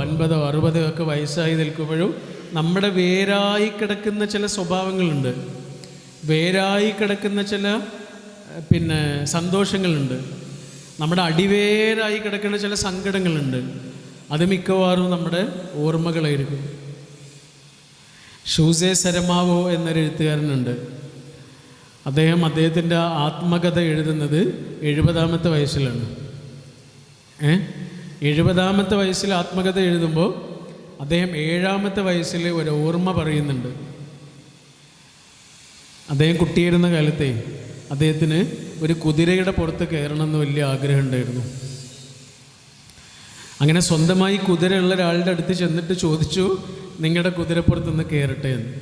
അൻപതോ അറുപതോ ഒക്കെ വയസ്സായി നിൽക്കുമ്പോഴും നമ്മുടെ വേരായി കിടക്കുന്ന ചില സ്വഭാവങ്ങളുണ്ട്. വേരായി കിടക്കുന്ന ചില പിന്നെ സന്തോഷങ്ങളുണ്ട്. നമ്മുടെ അടിവേരായി കിടക്കുന്ന ചില സങ്കടങ്ങളുണ്ട്. അത് മിക്കവാറും നമ്മുടെ ഓർമ്മകളായിരിക്കും. ഷൂസെ സരമാവോ എന്നൊരു എഴുത്തുകാരനുണ്ട്. അദ്ദേഹം അദ്ദേഹത്തിന്റെ ആത്മകഥ എഴുതുന്നത് എഴുപതാമത്തെ വയസ്സിലാണ്. ഏ? എഴുപതാമത്തെ വയസ്സിൽ ആത്മകഥ എഴുതുമ്പോൾ അദ്ദേഹം ഏഴാമത്തെ വയസ്സിൽ ഒരു ഓർമ്മ പറയുന്നുണ്ട്. അദ്ദേഹം കുട്ടിയിരുന്ന കാലത്തെ അദ്ദേഹത്തിന് ഒരു കുതിരയുടെ പുറത്ത് കയറണം എന്ന് വലിയ ആഗ്രഹം ഉണ്ടായിരുന്നു. അങ്ങനെ സ്വന്തമായി കുതിരയുള്ള ഒരാളുടെ അടുത്ത് ചെന്നിട്ട് ചോദിച്ചു നിങ്ങളുടെ കുതിരപ്പുറത്ത് നിന്ന് കയറട്ടെ എന്ന്.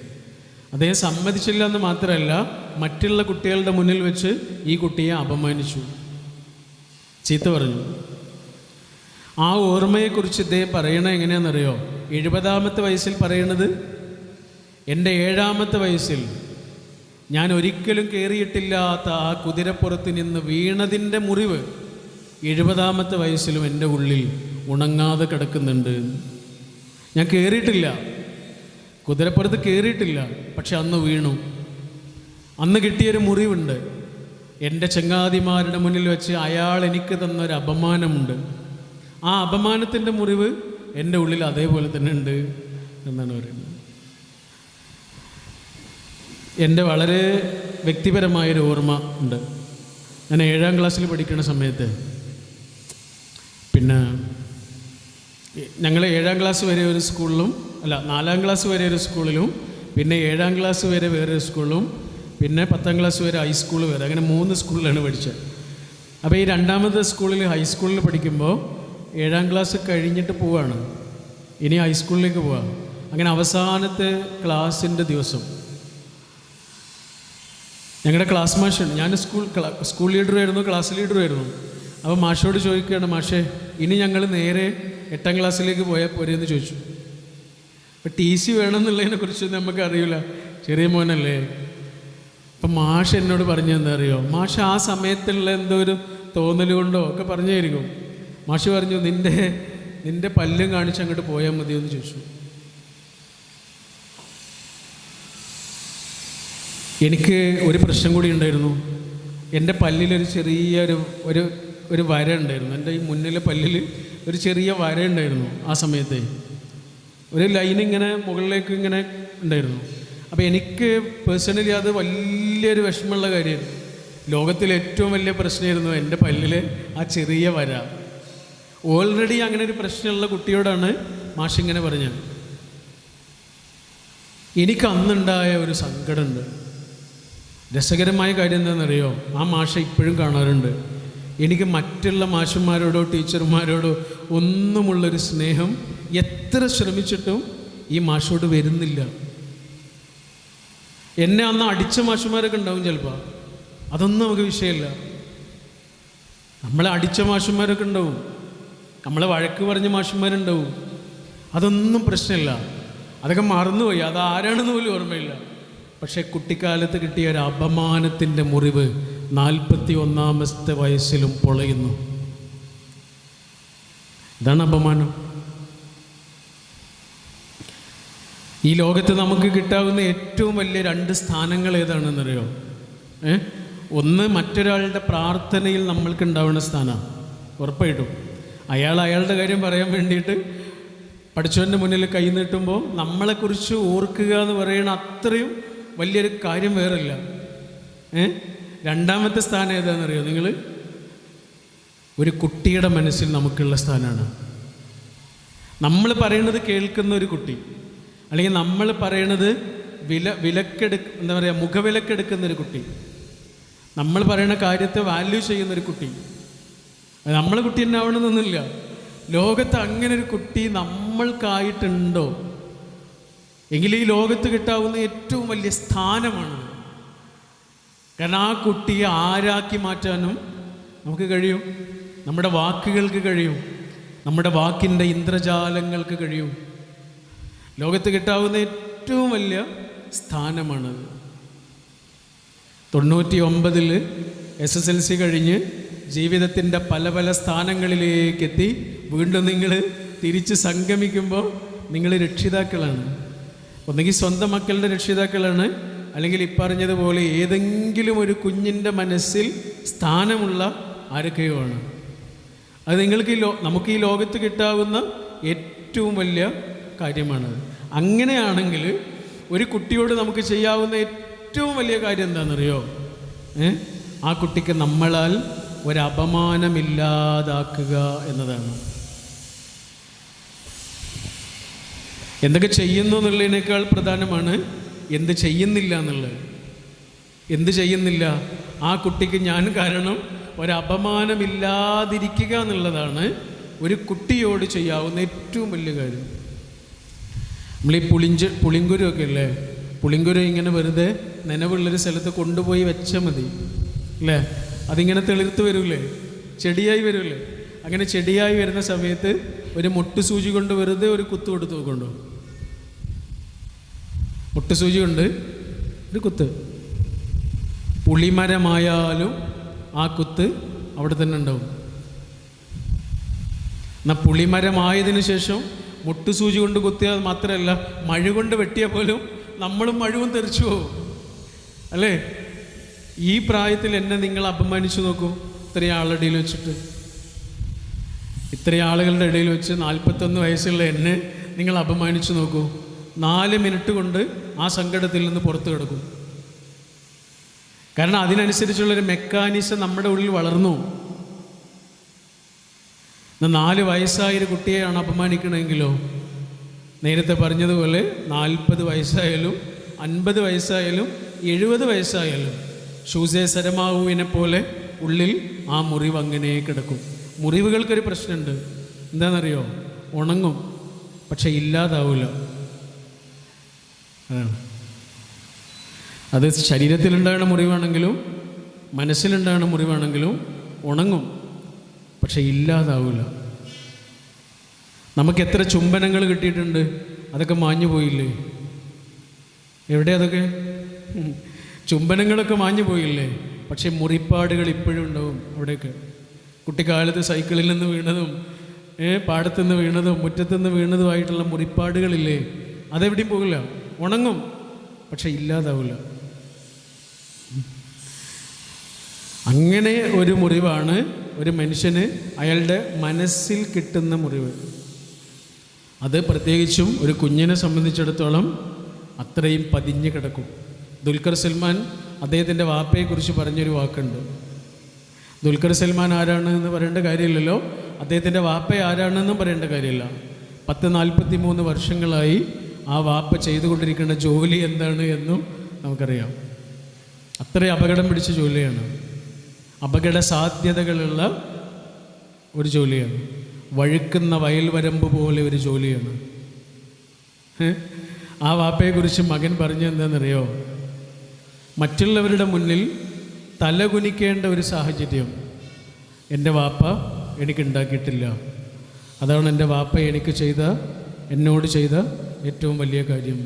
അദ്ദേഹം സമ്മതിച്ചില്ല എന്ന് മാത്രമല്ല മറ്റുള്ള കുട്ടികളുടെ മുന്നിൽ വെച്ച് ഈ കുട്ടിയെ അപമാനിച്ചു. ചീത്ത പറഞ്ഞു. ആ ഓർമ്മയെക്കുറിച്ച് ഇദ്ദേഹം പറയണത് എങ്ങനെയാണെന്നറിയോ? എഴുപതാമത്തെ വയസ്സിൽ പറയണത് എന്റെ ഏഴാമത്തെ വയസ്സിൽ ഞാൻ ഒരിക്കലും കയറിയിട്ടില്ലാത്ത ആ കുതിരപ്പുറത്ത് നിന്ന് വീണതിന്റെ മുറിവ് എഴുപതാമത്തെ വയസ്സിലും എന്റെ ഉള്ളിൽ ഉണങ്ങാതെ കിടക്കുന്നുണ്ട്. ഞാൻ കയറിയിട്ടില്ല കുതിരപ്പുറത്ത് കയറിയിട്ടില്ല പക്ഷെ അന്ന് വീണു. അന്ന് കിട്ടിയൊരു മുറിവുണ്ട്. എന്റെ ചങ്ങാതിമാരുടെ മുന്നിൽ വെച്ച് അയാൾ എനിക്ക് തന്നൊരു അപമാനമുണ്ട് ആ അപമാനത്തിന്റെ മുറിവ് എന്റെ ഉള്ളിൽ അതേപോലെ തന്നെ ഉണ്ട് എന്നാണ് പറയുന്നത്. എന്റെ വളരെ വ്യക്തിപരമായൊരു ഓർമ്മ ഉണ്ട്. ഞാൻ ഏഴാം ക്ലാസ്സിൽ പഠിക്കുന്ന സമയത്ത് പിന്നെ ഞങ്ങൾ ഏഴാം ക്ലാസ് വരെ ഒരു സ്കൂളിലും അല്ല നാലാം ക്ലാസ് വരെ ഒരു സ്കൂളിലും പിന്നെ ഏഴാം ക്ലാസ് വരെ വേറൊരു സ്കൂളിലും പിന്നെ പത്താം ക്ലാസ് വരെ ഹൈസ്കൂൾ വരെ അങ്ങനെ മൂന്ന് സ്കൂളിലാണ് പഠിച്ചത്. അപ്പോൾ ഈ രണ്ടാമത്തെ സ്കൂളിൽ ഹൈസ്കൂളിൽ പഠിക്കുമ്പോൾ ഏഴാം ക്ലാസ് കഴിഞ്ഞിട്ട് പോവാണ്. ഇനി ഹൈസ്കൂളിലേക്ക് പോവാം. അങ്ങനെ അവസാനത്തെ ക്ലാസ്സിന്റെ ദിവസം. ഞങ്ങളുടെ ക്ലാസ് മാഷൻ ഞാൻ സ്കൂൾ സ്കൂൾ ലീഡറായിരുന്നു ക്ലാസ് ലീഡറായിരുന്നു അപ്പോൾ മാഷോട് ചോദിക്കുകയാണ് മാഷേ ഇനി ഞങ്ങൾ നേരെ എട്ടാം ക്ലാസ്സിലേക്ക് പോയാൽ പോരെയെന്ന് ചോദിച്ചു. അപ്പോൾ ടി സി വേണമെന്നുള്ളതിനെ കുറിച്ച് നമുക്ക് അറിയില്ല ചെറിയ മോനല്ലേ. അപ്പം മാഷ് എന്നോട് പറഞ്ഞു അറിയോ? മാഷ് ആ സമയത്തുള്ള എന്തോ ഒരു തോന്നൽ കൊണ്ടോ ഒക്കെ പറഞ്ഞായിരിക്കും. മാഷ് പറഞ്ഞു നിന്റെ നിന്റെ പല്ലും കാണിച്ച് അങ്ങോട്ട് പോയാൽ മതിയെന്ന് ചോദിച്ചു. എനിക്ക് ഒരു പ്രശ്നം കൂടി ഉണ്ടായിരുന്നു. എന്റെ പല്ലിലൊരു ചെറിയൊരു ഒരു ഒരു വര ഉണ്ടായിരുന്നു. എന്റെ ഈ മുന്നിലെ പല്ലിൽ ഒരു ചെറിയ വര ഉണ്ടായിരുന്നു ആ സമയത്ത്. ഒരു ലൈൻ ഇങ്ങനെ മുകളിലേക്ക് ഇങ്ങനെ ഉണ്ടായിരുന്നു. അപ്പോൾ എനിക്ക് പേഴ്സണലി അത് വലിയൊരു വിഷമമുള്ള കാര്യമായിരുന്നു. ലോകത്തിലെ ഏറ്റവും വലിയ പ്രശ്നമായിരുന്നു എന്റെ പല്ലിൽ ആ ചെറിയ വര. ഓൾറെഡി അങ്ങനെ ഒരു പ്രശ്നമുള്ള കുട്ടിയോടാണ് മാഷ് ഇങ്ങനെ പറഞ്ഞത്. എനിക്ക് അന്നുണ്ടായ ഒരു സങ്കടമുണ്ട്. രസകരമായ കാര്യം എന്താണെന്നറിയോ? ആ മാഷ ഇപ്പോഴും കാണാറുണ്ട്. എനിക്ക് മറ്റുള്ള മാഷന്മാരോടോ ടീച്ചർമാരോടോ ഒന്നുമുള്ളൊരു സ്നേഹം എത്ര ശ്രമിച്ചിട്ടും ഈ മാഷോട് വരുന്നില്ല. എന്നെ അന്ന് അടിച്ച മാഷന്മാരൊക്കെ ഉണ്ടാവും ചിലപ്പോൾ അതൊന്നും നമുക്ക് വിഷയമല്ല. നമ്മളെ അടിച്ച മാഷന്മാരൊക്കെ ഉണ്ടാവും. നമ്മളെ വഴക്ക് പറഞ്ഞ മാഷന്മാരുണ്ടാവും. അതൊന്നും പ്രശ്നമില്ല. അതൊക്കെ മറന്നുപോയി. അത് ആരാണെന്ന് പോലും ഓർമ്മയില്ല. പക്ഷേ കുട്ടിക്കാലത്ത് കിട്ടിയ ഒരു അപമാനത്തിന്റെ മുറിവ് നാൽപ്പത്തി ഒന്നാമത്തെ വയസ്സിലും പൊളയുന്നു. ഇതാണ് അപമാനം. ഈ ലോകത്ത് നമുക്ക് കിട്ടാവുന്ന ഏറ്റവും വലിയ രണ്ട് സ്ഥാനങ്ങൾ ഏതാണെന്നറിയോ? ഏ? ഒന്ന് മറ്റൊരാളുടെ പ്രാർത്ഥനയിൽ നമ്മൾക്ക് ഉണ്ടാവുന്ന സ്ഥാനമാണ് ഉറപ്പായിട്ടും. അയാൾ അയാളുടെ കാര്യം പറയാൻ വേണ്ടിയിട്ട് പഠിച്ചവന്റെ മുന്നിൽ കൈ നീട്ടുമ്പോൾ നമ്മളെക്കുറിച്ച് ഓർക്കുക എന്ന് പറയുന്ന അത്രയും വലിയൊരു കാര്യം വേറില്ല. ഏ? രണ്ടാമത്തെ സ്ഥാനം ഏതാണെന്നറിയോ നിങ്ങൾ? ഒരു കുട്ടിയുടെ മനസ്സിൽ നമുക്കുള്ള സ്ഥാനമാണ് നമ്മൾ പറയണത് കേൾക്കുന്ന ഒരു കുട്ടി അല്ലെങ്കിൽ നമ്മൾ പറയണത് വില വിലക്കെടു എന്താ പറയുക മുഖവിലക്കെടുക്കുന്ന ഒരു കുട്ടി നമ്മൾ പറയുന്ന കാര്യത്തെ വാല്യൂ ചെയ്യുന്ന ഒരു കുട്ടി നമ്മളെ കുട്ടി തന്നെ ആവണമെന്നൊന്നുമില്ല ലോകത്ത് അങ്ങനെ ഒരു കുട്ടി നമ്മൾക്കായിട്ടുണ്ടോ? എങ്കിൽ ഈ ലോകത്ത് കിട്ടാവുന്ന ഏറ്റവും വലിയ സ്ഥാനമാണ്. കാരണം ആ കുട്ടിയെ ആരാക്കി മാറ്റാനും നമുക്ക് കഴിയും. നമ്മുടെ വാക്കുകൾക്ക് കഴിയും. നമ്മുടെ വാക്കിന്റെ ഇന്ദ്രജാലങ്ങൾക്ക് കഴിയും. ലോകത്ത് കിട്ടാവുന്ന ഏറ്റവും വലിയ സ്ഥാനമാണത്. തൊണ്ണൂറ്റി ഒമ്പതിൽ എസ് എസ് എൽ സി കഴിഞ്ഞ് ജീവിതത്തിന്റെ പല പല സ്ഥാനങ്ങളിലേക്കെത്തി വീണ്ടും നിങ്ങൾ തിരിച്ച് സംഗമിക്കുമ്പോൾ നിങ്ങൾ രക്ഷിതാക്കളാണ്. ഒന്നുകിൽ സ്വന്തം മക്കളുടെ രക്ഷിതാക്കളാണ്. അല്ലെങ്കിൽ ഇപ്പറഞ്ഞതുപോലെ ഏതെങ്കിലും ഒരു കുഞ്ഞിന്റെ മനസ്സിൽ സ്ഥാനമുള്ള ആരൊക്കെയോ ആണ്. അത് നിങ്ങൾക്ക് ലോ നമുക്ക് ഈ ലോകത്ത് കിട്ടാവുന്ന ഏറ്റവും വലിയ കാര്യമാണത് അങ്ങനെയാണെങ്കിൽ ഒരു കുട്ടിയോട് നമുക്ക് ചെയ്യാവുന്ന ഏറ്റവും വലിയ കാര്യം എന്താണെന്നറിയോ? ആ കുട്ടിക്ക് നമ്മളാൽ ഒരു അപമാനമില്ലാതാക്കുക എന്നതാണ്. എന്തൊക്കെ ചെയ്യുന്നു എന്നുള്ളതിനേക്കാൾ പ്രധാനമാണ് എന്ത് ചെയ്യുന്നില്ല എന്നുള്ളത്. എന്ത് ചെയ്യുന്നില്ല? ആ കുട്ടിക്ക് ഞാൻ കാരണം ഒരപമാനമില്ലാതിരിക്കുക എന്നുള്ളതാണ് ഒരു കുട്ടിയോട് ചെയ്യാവുന്ന ഏറ്റവും വലിയ കാര്യം. നമ്മൾ ഈ പുളിഞ്ച് പുളിങ്കുരുമൊക്കെ അല്ലേ പുളിങ്കുരു ഇങ്ങനെ വെറുതെ നനവുള്ളൊരു സ്ഥലത്ത് കൊണ്ടുപോയി വെച്ചാൽ മതി. അല്ലേ അതിങ്ങനെ തെളിർത്ത് വരൂലേ? ചെടിയായി വരൂലേ? അങ്ങനെ ചെടിയായി വരുന്ന സമയത്ത് ഒരു മുട്ട് സൂചി കൊണ്ട് വെറുതെ ഒരു കുത്ത് കൊടുത്ത് മുട്ട് സൂചി കൊണ്ട് ഒരു കുത്ത്. പുളിമരമായാലും ആ കുത്ത് അവിടെ തന്നെ ഉണ്ടാവും. എന്നാൽ പുളിമരമായതിന് ശേഷം മുട്ട് സൂചി കൊണ്ട് കുത്തിയാൽ മാത്രമല്ല മഴ കൊണ്ട് വെട്ടിയാൽ പോലും നമ്മളും മഴവും തെറിച്ചു പോകും. അല്ലേ? ഈ പ്രായത്തിൽ എന്നെ നിങ്ങൾ അപമാനിച്ചു നോക്കൂ. ഇത്രയും ആളുടെ ഇടയിൽ വെച്ചിട്ട്. ഇത്രയും ആളുകളുടെ ഇടയിൽ വെച്ച് നാൽപ്പത്തൊന്ന് വയസ്സുള്ള എന്നെ നിങ്ങൾ അപമാനിച്ചു നോക്കൂ. നാല് മിനിറ്റ് കൊണ്ട് ആ സങ്കടത്തിൽ നിന്ന് പുറത്തു കിടക്കും. കാരണം അതിനനുസരിച്ചുള്ളൊരു മെക്കാനിസം നമ്മുടെ ഉള്ളിൽ വളർന്നു. നാല് വയസ്സായൊരു കുട്ടിയെയാണ് അപമാനിക്കണമെങ്കിലോ നേരത്തെ പറഞ്ഞതുപോലെ നാൽപ്പത് വയസ്സായാലും അൻപത് വയസ്സായാലും എഴുപത് വയസ്സായാലും ഷൂസേ സരമാവുവിനെ പോലെ ഉള്ളിൽ ആ മുറിവ് അങ്ങനെ കിടക്കും. മുറിവുകൾക്കൊരു പ്രശ്നമുണ്ട്. എന്താണെന്നറിയോ? ഉണങ്ങും. പക്ഷെ ഇല്ലാതാവില്ല അത് ശരീരത്തിലുണ്ടാകുന്ന മുറിവാണെങ്കിലും മനസ്സിലുണ്ടാകുന്ന മുറിവാണെങ്കിലും ഉണങ്ങും. പക്ഷെ ഇല്ലാതാവില്ല നമുക്ക് എത്ര ചുംബനങ്ങൾ കിട്ടിയിട്ടുണ്ട്. അതൊക്കെ മാഞ്ഞു പോയില്ലേ എവിടെ അതൊക്കെ. ചുംബനങ്ങളൊക്കെ മാഞ്ഞു പോയില്ലേ? പക്ഷെ മുറിപ്പാടുകൾ ഇപ്പോഴും ഉണ്ടാവും അവിടെയൊക്കെ. കുട്ടിക്കാലത്ത് സൈക്കിളിൽ നിന്ന് വീണതും ഏ പാടത്തുനിന്ന് വീണതും മുറ്റത്തുനിന്ന് വീണതുമായിട്ടുള്ള മുറിപ്പാടുകളില്ലേ? അതെവിടെയും പോകില്ല. ഉണങ്ങും. പക്ഷെ ഇല്ലാതാവില്ല. അങ്ങനെ ഒരു മുറിവാണ് ഒരു മനുഷ്യന് അയാളുടെ മനസ്സിൽ കിട്ടുന്ന മുറിവ്. അത് പ്രത്യേകിച്ചും ഒരു കുഞ്ഞിനെ സംബന്ധിച്ചിടത്തോളം അത്രയും പതിഞ്ഞു കിടക്കും. ദുൽഖർ സൽമാൻ അദ്ദേഹത്തിന്റെ വാപ്പയെക്കുറിച്ച് പറഞ്ഞൊരു വാക്കുണ്ട്. ദുൽഖർ സൽമാൻ ആരാണെന്ന് പറയേണ്ട കാര്യമില്ലല്ലോ. അദ്ദേഹത്തിന്റെ വാപ്പ ആരാണെന്നും പറയേണ്ട കാര്യമില്ല. പത്ത് നാൽപ്പത്തി മൂന്ന് വർഷങ്ങളായി ആ വാപ്പ ചെയ്തുകൊണ്ടിരിക്കുന്ന ജോലി എന്താണ് എന്നും നമുക്കറിയാം. അത്രയും അപകടം പിടിച്ച ജോലിയാണ്. അപകട സാധ്യതകളുള്ള ഒരു ജോലിയാണ്. വഴുക്കുന്ന വയൽവരമ്പ് പോലെ ഒരു ജോലിയാണ്? ആ വാപ്പയെക്കുറിച്ച് മകൻ പറഞ്ഞു എന്താണെന്നറിയോ മറ്റുള്ളവരുടെ മുന്നിൽ തലകുനിക്കേണ്ട ഒരു സാഹചര്യം എന്റെ വാപ്പ എനിക്ക് ഉണ്ടാക്കിയിട്ടില്ല. അതാണ് എന്റെ വാപ്പ എനിക്ക് ചെയ്ത എന്നോട് ചെയ്ത ഏറ്റവും വലിയ കാര്യം.